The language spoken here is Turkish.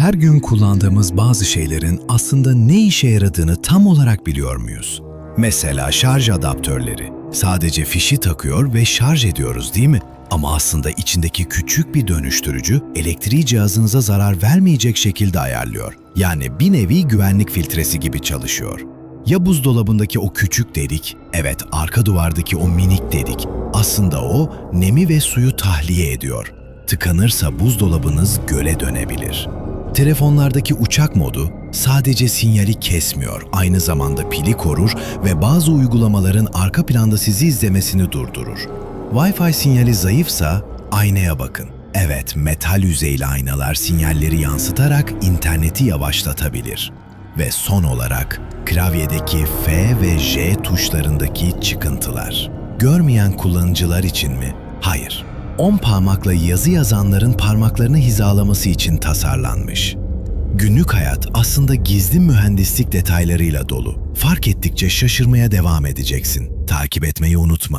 Her gün kullandığımız bazı şeylerin aslında ne işe yaradığını tam olarak biliyor muyuz? Mesela şarj adaptörleri. Sadece fişi takıyor ve şarj ediyoruz değil mi? Ama aslında içindeki küçük bir dönüştürücü elektriği cihazınıza zarar vermeyecek şekilde ayarlıyor. Yani bir nevi güvenlik filtresi gibi çalışıyor. Ya buzdolabındaki o küçük delik, evet arka duvardaki o minik delik, aslında o nemi ve suyu tahliye ediyor. Tıkanırsa buzdolabınız göle dönebilir. Telefonlardaki uçak modu sadece sinyali kesmiyor, aynı zamanda pili korur ve bazı uygulamaların arka planda sizi izlemesini durdurur. Wi-Fi sinyali zayıfsa aynaya bakın. Evet, metal yüzeyli aynalar sinyalleri yansıtarak interneti yavaşlatabilir. Ve son olarak klavyedeki F ve J tuşlarındaki çıkıntılar. Görmeyen kullanıcılar için mi? Hayır. 10 parmakla yazı yazanların parmaklarını hizalaması için tasarlanmış. Günlük hayat aslında gizli mühendislik detaylarıyla dolu. Fark ettikçe şaşırmaya devam edeceksin. Takip etmeyi unutma.